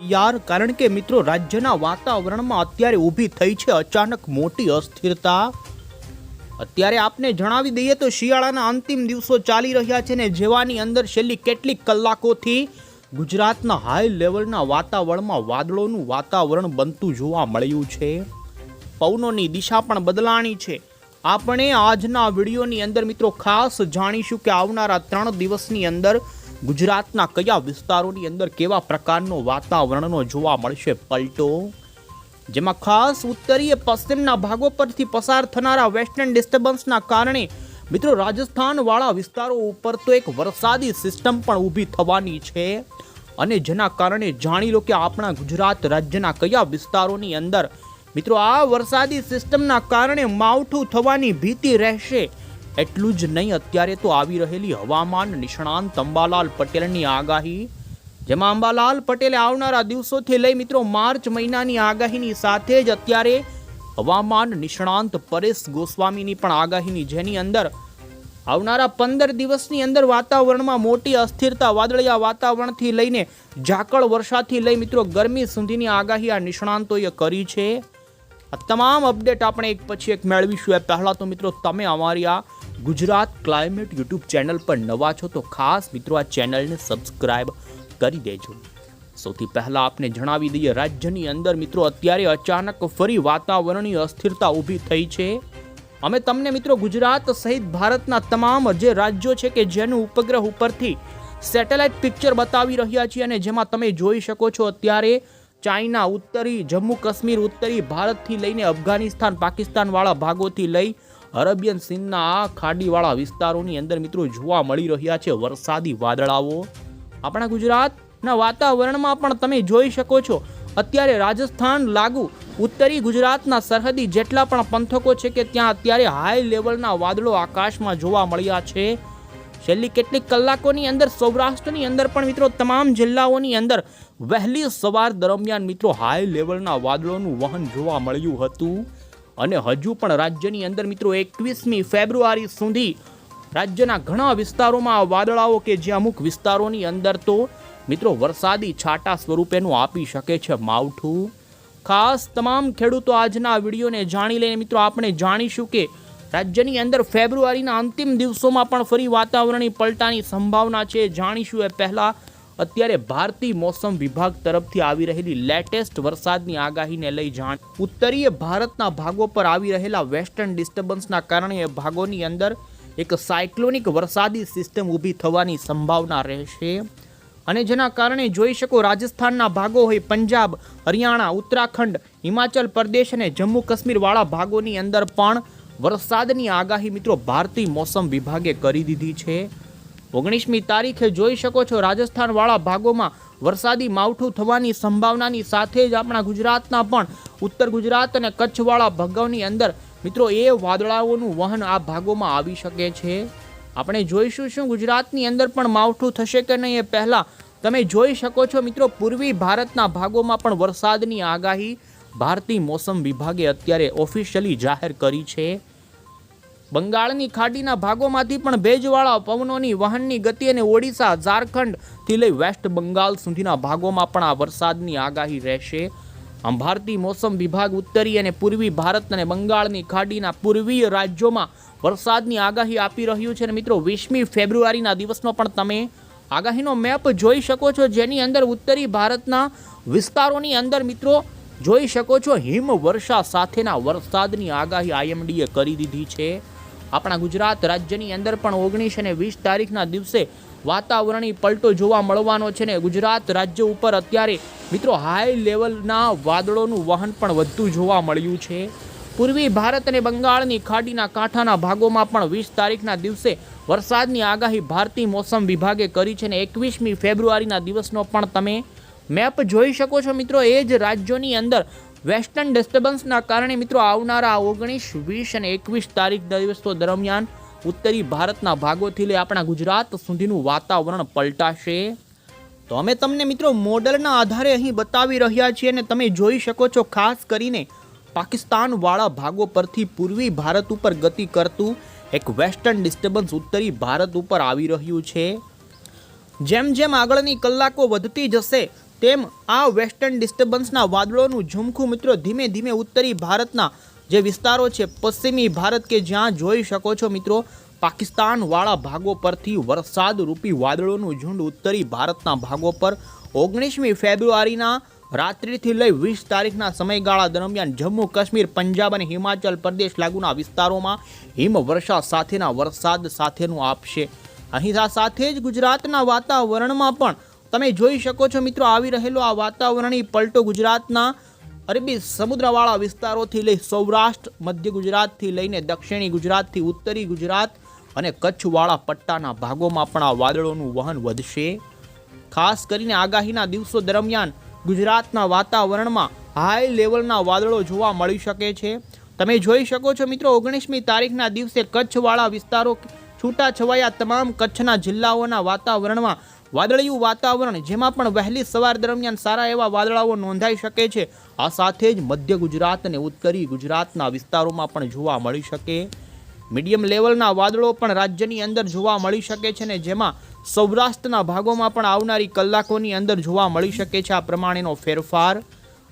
યાર, કારણ કે મિત્રો રાજ્યના વાતાવરણમાં અત્યારે ઊભી થઈ છે અચાનક મોટી અસ્થિરતા. અત્યારે આપને જણાવી દઈએ તો શિયાળાના અંતિમ દિવસો ચાલી રહ્યા છે ને જેવાની અંદર છેલ્લી કેટલીક કલાકોથી ગુજરાતના હાઈ લેવલના વાતાવરણમાં વાદળોનું વાતાવરણ બનતું જોવા મળ્યું છે. પવનોની દિશા પણ બદલાણી છે. આપણે આજના વિડીયોની અંદર મિત્રો ખાસ જાણીશું કે આવનારા ત્રણ દિવસની અંદર ગુજરાતના કયા વિસ્તારોની અંદર કેવા પ્રકારનો વાતાવરણનો જોવા મળશે પલટો? જેમાં ખાસ ઉત્તરીય પશ્ચિમના ભાગો પરથી પસાર થનારા વેસ્ટર્ન ડિસ્ટર્બન્સના કારણે મિત્રો રાજસ્થાનવાળા વિસ્તારો ઉપર તો એક વરસાદી સિસ્ટમ પણ ઊભી થવાની છે. અને જેના કારણે જાણી લો કે આપણા ગુજરાત રાજ્યના કયા વિસ્તારોની અંદર મિત્રો આ વરસાદી સિસ્ટમના કારણે માવઠું થવાની ભીતિ રહેશે. એટલું જ નહીં, અત્યારે તો આવી રહેલી હવામાન નિષ્ણાંત અંબાલાલ પટેલની આગાહી. જેમાં અંબાલાલ પટેલે આવનારા દિવસોથી લઈ મિત્રો માર્ચ મહિનાની આગાહીની સાથે જ અત્યારે હવામાન નિષ્ણાંત પરેશ ગોસ્વામીની પણ આગાહીની, જેની અંદર આવનારા પંદર દિવસની અંદર વાતાવરણમાં મોટી અસ્થિરતા, વાદળિયા વાતાવરણથી લઈને ઝાકળ વર્ષાથી લઈ મિત્રો ગરમી સુધીની આગાહી આ નિષ્ણાંતોએ કરી છે. આ તમામ અપડેટ આપણે એક પછી એક મેળવીશું. એ પહેલાં તો મિત્રો તમે અમારી આ ગુજરાત ક્લાઇમેટ યુટ્યુબ ચેનલ પર નવા છો તો ખાસ મિત્રો આ ચેનલને સબસ્ક્રાઇબ કરી દેજો. સૌથી પહેલાં આપને જણાવી દઈએ, રાજ્યની અંદર મિત્રો અત્યારે અચાનક ફરી વાતાવરણની અસ્થિરતા ઊભી થઈ છે. અમે તમને મિત્રો ગુજરાત સહિત ભારતના તમામ જે રાજ્યો છે કે જેનું ઉપગ્રહ ઉપરથી સેટેલાઇટ પિક્ચર બતાવી રહ્યા છીએ અને જેમાં તમે જોઈ શકો છો અત્યારે ચાઇના ઉત્તરી જમ્મુ કાશ્મીર ઉત્તરી, ભારતથી લઈને અફઘાનિસ્તાન પાકિસ્તાનવાળા ભાગોથી લઈ અરેબિયન સીમના ખાડીવાળા વિસ્તારોની અંદર મિત્રો જોવા મળી રહ્યા છે વરસાદી વાદળાઓ. આપણા ગુજરાતના વાતાવરણમાં પણ તમે જોઈ શકો છો. અત્યારે રાજસ્થાન લાગુ, ઉત્તરી ગુજરાતના સરહદી જેટલા પણ પંથકો છે કે ત્યાં અત્યારે હાઈ લેવલના વાદળો આકાશમાં જોવા મળ્યા છે. છેલ્લી કેટલીક કલાકોની અંદર, સૌરાષ્ટ્રની અંદર પણ મિત્રો તમામ જિલ્લાઓની અંદર વહેલી સવાર દરમિયાન મિત્રો હાઈ લેવલના વાદળોનું વહન જોવા મળ્યું હતું. અને હજુ પણ રાજ્યની અંદર મિત્રો એકવીસમી ફેબ્રુઆરી સુધી રાજ્યના ઘણા વિસ્તારોમાં વાદળાઓ કે જે અમુક વિસ્તારોની અંદર તો મિત્રો વરસાદી છાટા સ્વરૂપેનું આપી શકે છે માવઠું. ખાસ તમામ ખેડૂતો આજના વિડીયોને જાણી લઈને મિત્રો આપણે જાણીશું કે રાજ્યની અંદર ફેબ્રુઆરીના અંતિમ દિવસોમાં પણ ફરી વાતાવરણની પલટાની સંભાવના છે. જાણીશું એ પહેલાં અત્યારે ભારતીય મોસમ વિભાગ તરફથી આવી રહેલી લેટેસ્ટ વરસાદની આગાહીને લઈ જાણ. ઉત્તરીય ભારતના ભાગો પર આવી રહેલા વેસ્ટર્ન ડિસ્ટર્બન્સના કારણે એ ભાગોની અંદર એક સાયક્લોનિક વરસાદી સિસ્ટમ ઊભી થવાની સંભાવના રહેશે. અને જેના કારણે જોઈ શકો રાજસ્થાનના ભાગો હોય પંજાબ, હરિયાણા, ઉત્તરાખંડ, હિમાચલ પ્રદેશ અને જમ્મુ કાશ્મીરવાળા ભાગોની અંદર પણ વરસાદની આગાહી મિત્રો ભારતીય મોસમ વિભાગે કરી દીધી છે. ઓગણીસમી તારીખે જોઈ શકો છો રાજસ્થાનવાળા ભાગોમાં વરસાદી માવઠું થવાની સંભાવનાની સાથે જ આપણા ગુજરાતના પણ ઉત્તર ગુજરાત અને કચ્છવાળા ભાગોની અંદર મિત્રો એ વાદળાઓનું વહન આ ભાગોમાં આવી શકે છે. આપણે જોઈશું શું ગુજરાતની અંદર પણ માવઠું થશે કે નહીં એ પહેલાં. તમે જોઈ શકો છો મિત્રો પૂર્વી ભારતના ભાગોમાં પણ વરસાદની આગાહી. ભારતીય મોસમ વિભાગે અત્યારે ઓફિશિયલી જાહેર કરી છે. બંગાળની ખાડીના ભાગોમાંથી પણ ભેજવાળા પવનોની વહનની ગતિ અને ઓડિશા ઝારખંડથી લઈ વેસ્ટ બંગાળ સુધીના ભાગોમાં પણ આ વરસાદની આગાહી રહેશે. આમ ભારતીય મોસમ વિભાગ ઉત્તરી અને પૂર્વી ભારત અને બંગાળની ખાડીના પૂર્વીય રાજ્યોમાં વરસાદની આગાહી આપી રહ્યું છે અને મિત્રો, વીસમી ફેબ્રુઆરીના દિવસનો પણ તમે આગાહીનો મેપ જોઈ શકો છો. જેની અંદર ઉત્તરી ભારતના વિસ્તારોની અંદર મિત્રો, જોઈ શકો છો, હિમવર્ષા સાથેના વરસાદની આગાહી આઈએમડીએ કરી દીધી છે. આપણા ગુજરાત રાજ્યની અંદર પણ ઓગણીસ અને વીસ તારીખના દિવસે વાતાવરણી પલટો જોવા મળવાનો છે ને ગુજરાત રાજ્ય ઉપર અત્યારે મિત્રો હાઈ લેવલના વાદળોનું વહન પણ વધતું જોવા મળ્યું છે. પૂર્વી ભારત અને બંગાળની ખાડીના કાંઠાના ભાગોમાં પણ વીસ તારીખના દિવસે વરસાદની આગાહી ભારતીય મોસમ વિભાગે કરી છે ને એકવીસમી ફેબ્રુઆરીના દિવસનો પણ તમે મેપ જોઈ શકો છો મિત્રો. એ જ રાજ્યોની અંદર વેસ્ટર્ન ડિસ્ટર્બન્સના કારણે મિત્રો આવનારા ઓગણીસ, વીસ અને એકવીસ તારીખ દિવસો દરમિયાન ઉત્તરી ભારતના ભાગોથી લઈ આપણા ગુજરાત સુધીનું વાતાવરણ પલટાશે. તો અમે તમને મિત્રો મોડલના આધારે અહીં બતાવી રહ્યા છીએ અને તમે જોઈ શકો છો ખાસ કરીને પાકિસ્તાનવાળા ભાગો પરથી પૂર્વી ભારત ઉપર ગતિ કરતું એક વેસ્ટર્ન ડિસ્ટર્બન્સ ઉત્તરી ભારત ઉપર આવી રહ્યું છે. જેમ જેમ આગળની કલાકો વધતી જશે તેમ આ વેસ્ટર્ન ડિસ્ટર્બન્સના વાદળોનું ઝુમખું મિત્રો ધીમે ધીમે ઉત્તરી ભારતના જે વિસ્તારો છે, પશ્ચિમી ભારત કે જ્યાં જોઈ શકો છો મિત્રો, પાકિસ્તાનવાળા ભાગો પરથી વરસાદ રૂપી વાદળોનું ઝુંડ ઉત્તરી ભારતના ભાગો પર ઓગણીસમી ફેબ્રુઆરીના રાત્રિથી લઈ વીસ તારીખના સમયગાળા દરમિયાન જમ્મુ કાશ્મીર, પંજાબ અને હિમાચલ પ્રદેશ લાગુના વિસ્તારોમાં હિમવર્ષા સાથેના વરસાદ સાથેનું આપશે. અહીં સાથે જ ગુજરાતના વાતાવરણમાં પણ તમે જોઈ શકો છો મિત્રો, આવી રહેલો આ વાતાવરણી પલટો ગુજરાતના અરબી સમુદ્રવાળા વિસ્તારોથી લઈ સૌરાષ્ટ્ર, મધ્ય ગુજરાતથી લઈને દક્ષિણી ગુજરાતથી ઉત્તરી ગુજરાત અને કચ્છવાળા પટ્ટાના ભાગોમાં પણ આ વાદળોનું વહન વધશે. ખાસ કરીને આગાહીના દિવસો દરમિયાન ગુજરાતના વાતાવરણમાં હાઈ લેવલના વાદળો જોવા મળી શકે છે. તમે જોઈ શકો છો મિત્રો, ઓગણીસમી તારીખના દિવસે કચ્છવાળા વિસ્તારો છૂટા છવાયા તમામ કચ્છના જિલ્લાઓના વાતાવરણમાં વાદળિયું વાતાવરણ, જેમાં પણ વહેલી સવાર દરમિયાન સારા એવા વાદળાઓ નોંધાઈ શકે છે. આ સાથે જ મધ્ય ગુજરાત અને ઉત્તરી ગુજરાતના વિસ્તારોમાં પણ જોવા મળી શકે. મીડિયમ લેવલના વાદળો પણ રાજ્યની અંદર જોવા મળી શકે છે ને જેમાં સૌરાષ્ટ્રના ભાગોમાં પણ આવનારી કલાકોની અંદર જોવા મળી શકે છે આ પ્રમાણેનો ફેરફાર.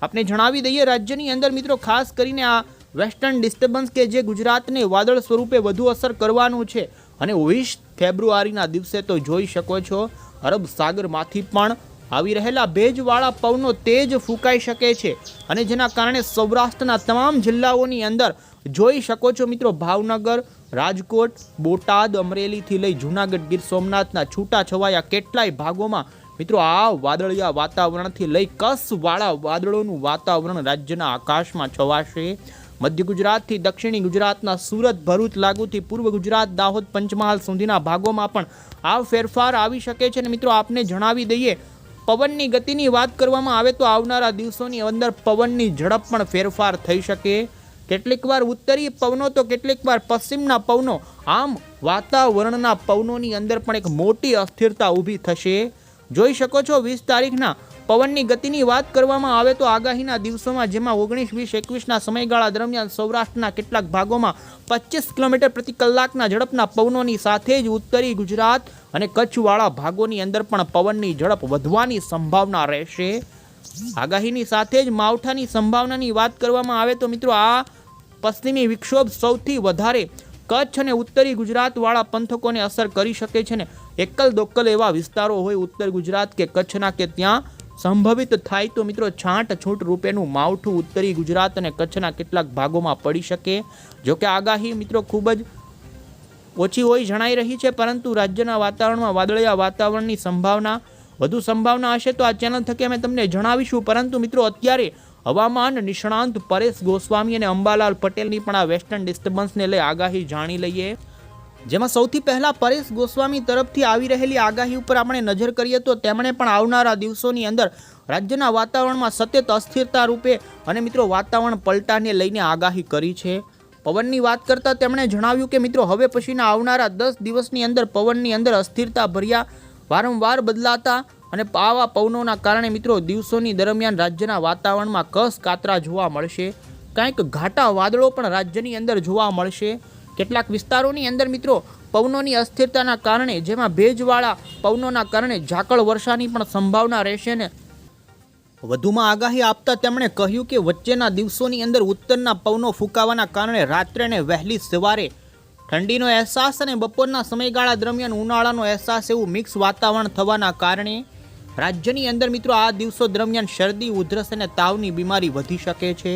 આપણે જણાવી દઈએ, રાજ્યની અંદર મિત્રો ખાસ કરીને આ વેસ્ટર્ન ડિસ્ટર્બન્સ કે જે ગુજરાતને વાદળ સ્વરૂપે વધુ અસર કરવાનું છે. અને વીસ ફેબ્રુઆરીના દિવસે તો જોઈ શકો છો. અરબ સાગરમાંથી પણ આવી રહેલા ભેજવાળા પવનો તેજ ફૂંકાઈ શકે છે. અને જેના કારણે સૌરાષ્ટ્રના તમામ જિલ્લાઓની અંદર જોઈ શકો છો મિત્રો, ભાવનગર, રાજકોટ, બોટાદ, અમરેલીથી લઈ જૂનાગઢ, ગીર સોમનાથના છૂટા છવાયા કેટલાય ભાગોમાં મિત્રો આ વાદળિયા વાતાવરણથી લઈ કસવાળા વાદળોનું વાતાવરણ રાજ્યના આકાશમાં છવાશે. મધ્ય ગુજરાતથી દક્ષિણી ગુજરાતના સુરત, ભરૂચ લાગુથી પૂર્વ ગુજરાત, દાહોદ પંચમહાલ સુધીના ભાગોમાં પણ આ ફેરફાર આવી શકે છે. અને મિત્રો, આપને જણાવી દઈએ, પવનની ગતિની વાત કરવામાં આવે તો આવનારા દિવસોની અંદર પવનની ઝડપ પણ ફેરફાર થઈ શકે. કેટલીક વાર ઉત્તરીય પવનો તો કેટલીક વાર પશ્ચિમના પવનો. આમ, વાતાવરણના પવનોની અંદર પણ એક મોટી અસ્થિરતા ઊભી થશે. જોઈ શકો છો, વીસ તારીખના પવનની ગતિની વાત કરવામાં આવે તો આગાહીના દિવસોમાં, જેમાં ઓગણીસ, વીસ, એકવીસના સમયગાળા દરમિયાન સૌરાષ્ટ્રના કેટલાક ભાગોમાં પચીસ કિલોમીટર પ્રતિ કલાકના ઝડપના પવનોની સાથે જ ઉત્તરી ગુજરાત અને કચ્છવાળા ભાગોની અંદર પણ પવનની ઝડપ વધવાની સંભાવના રહેશે. આગાહીની સાથે જ માવઠાની સંભાવનાની વાત કરવામાં આવે તો મિત્રો, આ પશ્ચિમી વિક્ષોભ સૌથી વધારે કચ્છ અને ઉત્તરી ગુજરાતવાળા પંથકોને અસર કરી શકે છે ને. એકલ દોકલ એવા વિસ્તારો હોય ઉત્તર ગુજરાત કે કચ્છના કે ત્યાં સંભવિત થાય તો મિત્રો છાંટ છૂટ રૂપેનું માવઠું ઉત્તરી ગુજરાત અને કચ્છના કેટલાક ભાગોમાં પડી શકે. જોકે આગાહી મિત્રો ખૂબ જ ઓછી હોય જણાઈ રહી છે, પરંતુ રાજ્યના વાતાવરણમાં વાદળિયા વાતાવરણની સંભાવના વધુ સંભાવના હશે તો આ ચેનલ થકી અમે તમને જણાવીશું. પરંતુ મિત્રો અત્યારે હવામાન નિષ્ણાંત પરેશ ગોસ્વામી અને અંબાલાલ પટેલની પણ આ વેસ્ટર્ન ડિસ્ટર્બન્સને લઈ આગાહી જાણી લઈએ. જેમાં સૌથી પહેલા પરેશ ગોસ્વામી તરફથી આવી રહેલી આગાહી ઉપર આપણે નજર કરીએ તો તેમણે પણ આવનારા દિવસોની અંદર રાજ્યના વાતાવરણમાં સતત અસ્થિરતા રૂપે અને મિત્રો વાતાવરણ પલટાને લઈને આગાહી કરી છે. પવનની વાત કરતાં તેમણે જણાવ્યું કે મિત્રો હવે પછીના આવનારા દસ દિવસની અંદર પવનની અંદર અસ્થિરતા ભર્યા, વારંવાર બદલાતા અને આવા પવનોના કારણે મિત્રો દિવસોની દરમિયાન રાજ્યના વાતાવરણમાં કસ કાતરા જોવા મળશે. કાંઈક ઘાટા વાદળો પણ રાજ્યની અંદર જોવા મળશે. કેટલાક વિસ્તારોની અંદર મિત્રો પવનોની અસ્થિરતાના કારણે, જેમાં ભેજવાળા પવનોના કારણે ઝાકળ વર્ષાની પણ સંભાવના રહેશે ને. વધુમાં આગાહી આપતા તેમણે કહ્યું કે વચ્ચેના દિવસોની અંદર ઉત્તરના પવનો ફૂંકાવાના કારણે રાત્રે ને વહેલી સવારે ઠંડીનો અહેસાસ અને બપોરના સમયગાળા દરમિયાન ઉનાળાનો અહેસાસ એવું મિક્સ વાતાવરણ થવાના કારણે રાજ્યની અંદર મિત્રો આ દિવસો દરમિયાન શરદી, ઉધરસ અને તાવની બીમારી વધી શકે છે.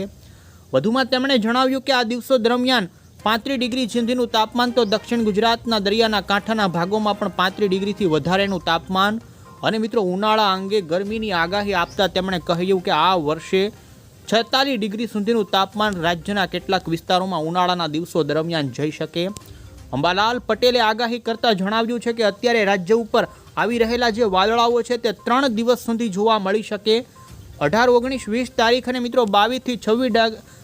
વધુમાં તેમણે જણાવ્યું કે આ દિવસો દરમિયાન પાંત્રીસ ડિગ્રી સુધીનું તાપમાન તો દક્ષિણ ગુજરાતના દરિયાના કાંઠાના ભાગોમાં પણ પાંત્રીસ ડિગ્રીથી વધારેનું તાપમાન. અને મિત્રો, ઉનાળા અંગે ગરમીની આગાહી આપતા તેમણે કહ્યું કે આ વર્ષે છેતાલીસ ડિગ્રી સુધીનું તાપમાન રાજ્યના કેટલાક વિસ્તારોમાં ઉનાળાના દિવસો દરમિયાન જઈ શકે. અંબાલાલ પટેલે આગાહી કરતા જણાવ્યું છે કે અત્યારે રાજ્ય ઉપર આવી રહેલા જે વાદળાઓ છે તે ત્રણ દિવસ સુધી જોવા મળી શકે. અઢાર, ઓગણીસ, વીસ તારીખ અને મિત્રો બાવીસથી છવ્વીસ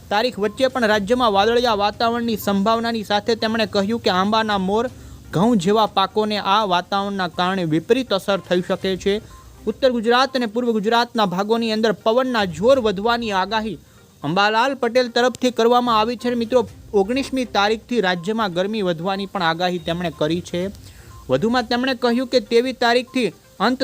તારીખ વચ્ચે પણ રાજ્યમાં વાદળિયા વાતાવરણની સંભાવનાની સાથે તેમણે કહ્યું કે આંબાના મોર ઘઉં જેવા પાકોને આ વાતાવરણના કારણે વિપરીત અસર થઈ શકે છે. ઉત્તર ગુજરાત અને પૂર્વ ગુજરાતના ભાગોની અંદર પવનના જોર વધવાની આગાહી અંબાલાલ પટેલ તરફથી કરવામાં આવી છે. મિત્રો, ઓગણીસમી તારીખથી રાજ્યમાં ગરમી વધવાની પણ આગાહી તેમણે કરી છે. વધુમાં તેમણે કહ્યું કે તેવી તારીખથી અંત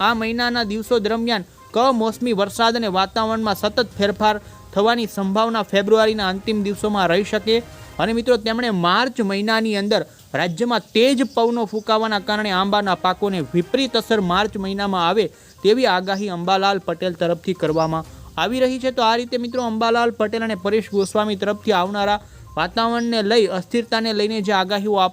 આ મહિનાના દિવસો દરમિયાન કમોસમી વરસાદ અને વાતાવરણમાં સતત ફેરફાર થવાની સંભાવના ફેબ્રુઆરીના અંતિમ દિવસોમાં રહી શકે. અને મિત્રો, તેમણે માર્ચ મહિનાની અંદર રાજ્યમાં તેજ પવનો ફૂંકાવાના કારણે આંબાના પાકોને વિપરીત અસર માર્ચ મહિનામાં આવે તેવી આગાહી અંબાલાલ પટેલ તરફથી કરવામાં આવી રહી છે. તો આ રીતે મિત્રો, અંબાલાલ પટેલ અને પરેશ ગોસ્વામી તરફથી આવનારા વાતાવરણને લઈ અસ્થિરતાને લઈને જે આગાહીઓ આપ